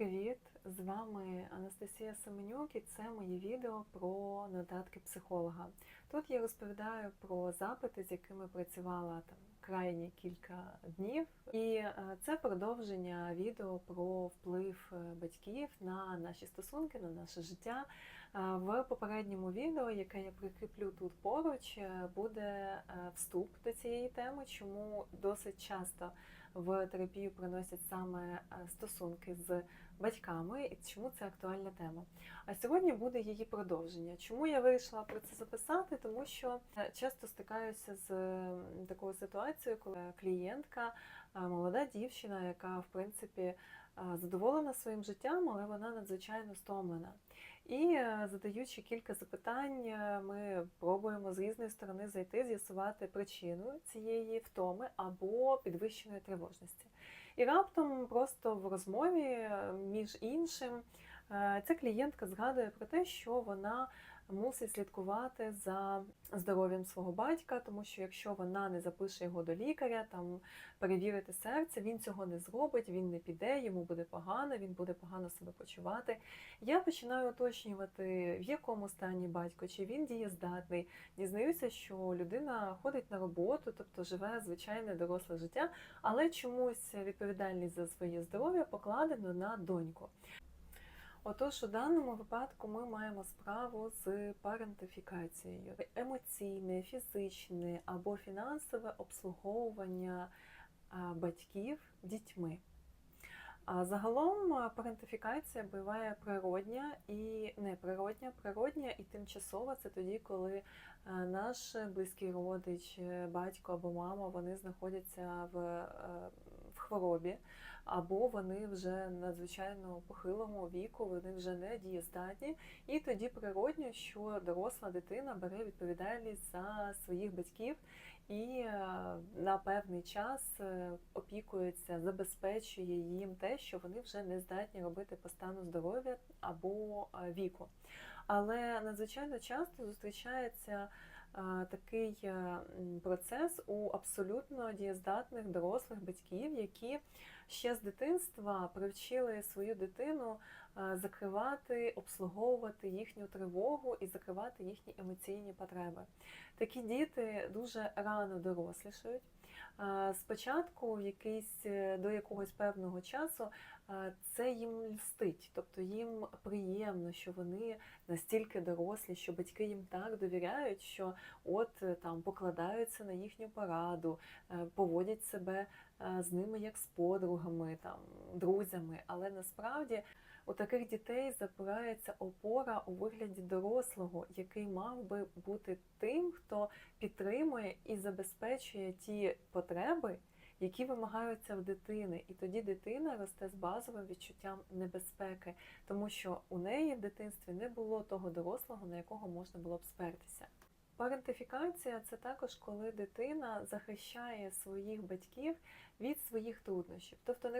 привіт! З вами Анастасія Семенюк і це моє відео про нотатки психолога. Тут я розповідаю про запити, з якими працювала там крайні кілька днів, і е, це продовження відео про вплив е, батьків на наші стосунки, на наше життя. Е, В попередньому відео, яке я прикріплю тут поруч, буде вступ до цієї теми, чому досить часто в терапію приносять саме е, стосунки з батьками і чому це актуальна тема. А сьогодні буде її продовження. Чому я вирішила про це записати? Тому що е, часто стикаюся з такою ситуацією, коли клієнтка, молода дівчина, яка в принципі задоволена своїм життям, але вона надзвичайно стомлена. І е, задаючи кілька запитань, е, ми пробуємо з різної сторони зайти, з'ясувати причину цієї втоми або підвищеної тривожності. І раптом просто в розмові, е, між іншим, ця клієнтка згадує про те, що вона мусить слідкувати за здоров'ям свого батька, тому що якщо вона не запише його до лікаря, там перевірити серце, він цього не зробить, він не піде, йому буде погано, він буде погано себе почувати. Я починаю уточнювати, в якому стані батько, чи він дієздатний. Дізнаюся, що людина ходить на роботу, тобто живе звичайне доросле життя, але чомусь відповідальність за своє здоров'я покладено на доньку. Отож, у даному випадку ми маємо справу з парентифікацією, емоційне, фізичне або фінансове обслуговування батьків дітьми. А загалом парентифікація буває природня і неприродня. Природня і тимчасова це тоді, коли наш близький родич, е, батько або мама, вони знаходяться в, е, в хворобі, або вони вже надзвичайно похилому віку, вони вже не дієздатні. І тоді природньо, що доросла дитина бере відповідальність за своїх батьків і е, на певний час е, опікується, забезпечує їм те, що вони вже не здатні робити по стану здоров'я або е, віку. Але надзвичайно часто зустрічається такий е, процес у абсолютно дієздатних дорослих батьків, які ще з дитинства привчили свою дитину е, закривати, обслуговувати їхню тривогу і закривати їхні емоційні потреби. Такі діти дуже рано дорослішають. Спочатку, в якийсь е, до якогось певного часу, це їм льстить, тобто їм приємно, що вони настільки дорослі, що батьки їм так довіряють, що от е, там покладаються на їхню пораду, е, поводять себе з ними як з подругами, там друзями. Але насправді у таких дітей запирається опора у вигляді дорослого, який мав би бути тим, хто підтримує і забезпечує ті потреби, які вимагаються в дитини. І тоді дитина росте з базовим відчуттям небезпеки, тому що у неї в дитинстві не було того дорослого, на якого можна було б спертися. Парентифікація це також коли дитина захищає своїх батьків від своїх труднощів, тобто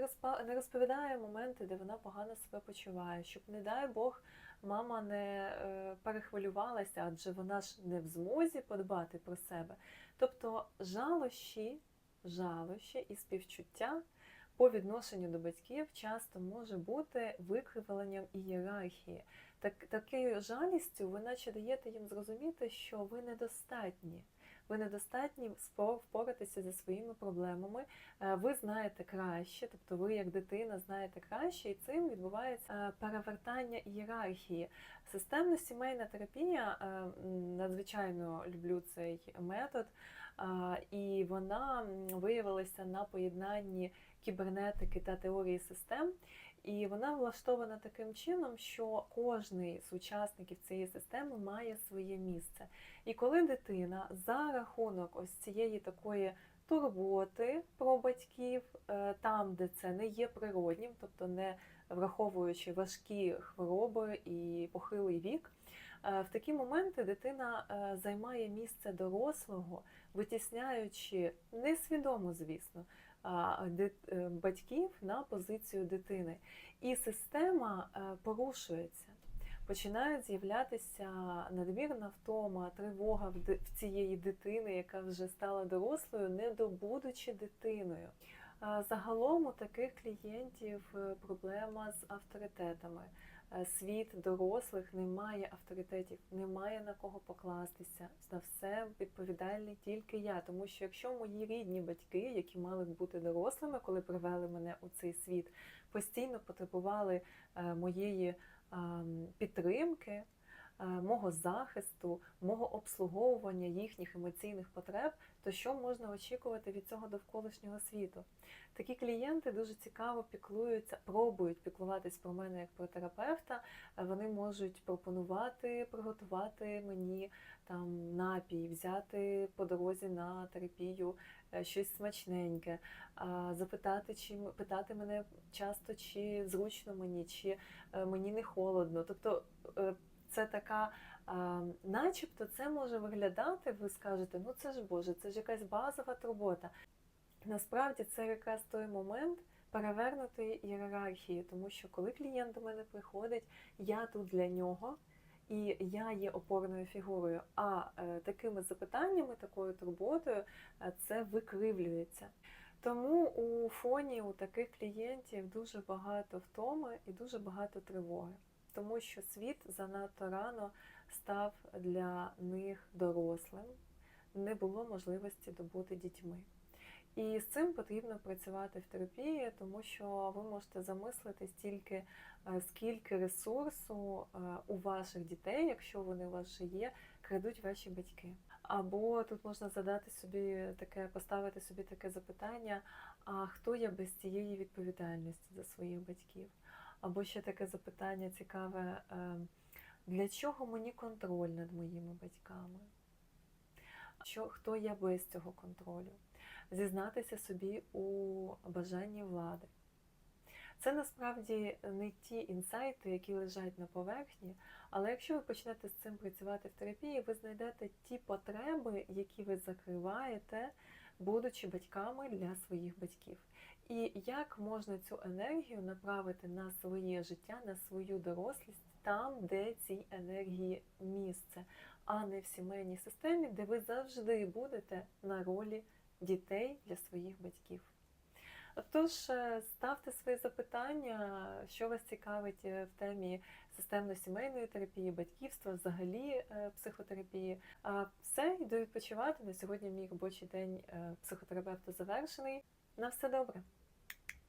не розповідає моменти, де вона погано себе почуває, щоб, не дай Бог, мама не е, перехвилювалася, адже вона ж не в змозі подбати про себе. Тобто жалощі, жалощі і співчуття по відношенню до батьків часто може бути викривленням ієрархії. Так, такою жалістю ви наче даєте їм зрозуміти, що ви недостатні. Ви недостатні впоратися зі своїми проблемами. Е, Ви знаєте краще, тобто ви як дитина знаєте краще, і цим відбувається е, перевертання ієрархії. Системна сімейна терапія е, надзвичайно люблю цей метод, і вона виявилася на поєднанні кібернетики та теорії систем. І вона влаштована таким чином, що кожний з учасників цієї системи має своє місце. І коли дитина за рахунок ось цієї такої турботи про батьків, е, там, де це не є природнім, тобто не враховуючи важкі хвороби і похилий вік, е, в такі моменти дитина е, займає місце дорослого, витісняючи несвідомо, звісно, батьків на позицію дитини. І система е, порушується. Починають з'являтися надмірна втома, тривога в цієї дитини, яка вже стала дорослою, не добудучи дитиною. Загалом у таких клієнтів е, проблема з авторитетами. Е, Світ дорослих не має авторитетів, немає на кого покластися. На все відповідальний тільки я. Тому що якщо мої рідні батьки, які мали б бути дорослими, коли привели мене у цей світ, постійно потребували е, моєї підтримки, мого захисту, мого обслуговування їхніх емоційних потреб, то що можна очікувати від цього довколишнього світу? Такі клієнти дуже цікаво піклуються, пробують піклуватись про мене як про терапевта. Е, Вони можуть пропонувати приготувати мені там напій, взяти по дорозі на терапію е, щось смачненьке, запитати, чи питати мене часто, чи зручно мені, чи е, мені не холодно. Тобто е, це така. А, начебто це може виглядати, ви скажете, ну це ж Боже, це ж якась базова турбота. Насправді це якраз той момент перевернутої ієрархії, тому що коли клієнт до мене приходить, я тут для нього, і я є опорною фігурою. А е, такими запитаннями, такою турботою е, це викривлюється. Тому у фоні у таких клієнтів дуже багато втоми і дуже багато тривоги, тому що світ занадто рано став для них дорослим, не було можливості добути дітьми. І з цим потрібно працювати в терапії, тому що ви можете замислитись тільки, е, скільки ресурсу е, у ваших дітей, якщо вони у вас вже є, крадуть ваші батьки. Або тут можна задати собі таке, поставити собі таке запитання: а хто я без цієї відповідальності за своїх батьків? Або ще таке запитання цікаве: е, для чого мені контроль над моїми батьками? Що, хто я без цього контролю? зізнатися собі у бажанні влади. Це насправді не ті інсайти, які лежать на поверхні, але якщо ви почнете з цим працювати в терапії, ви знайдете ті потреби, які ви закриваєте, будучи батьками для своїх батьків. І як можна цю енергію направити на своє життя, на свою дорослість, там, де цій енергії місце, а не в сімейній системі, де ви завжди будете на ролі дітей для своїх батьків. Тож е, ставте свої запитання, що вас цікавить е, в темі системно-сімейної терапії, батьківства, взагалі е, психотерапії. А все, йду відпочивати. На сьогодні мій робочий день психотерапевта завершений. На все добре.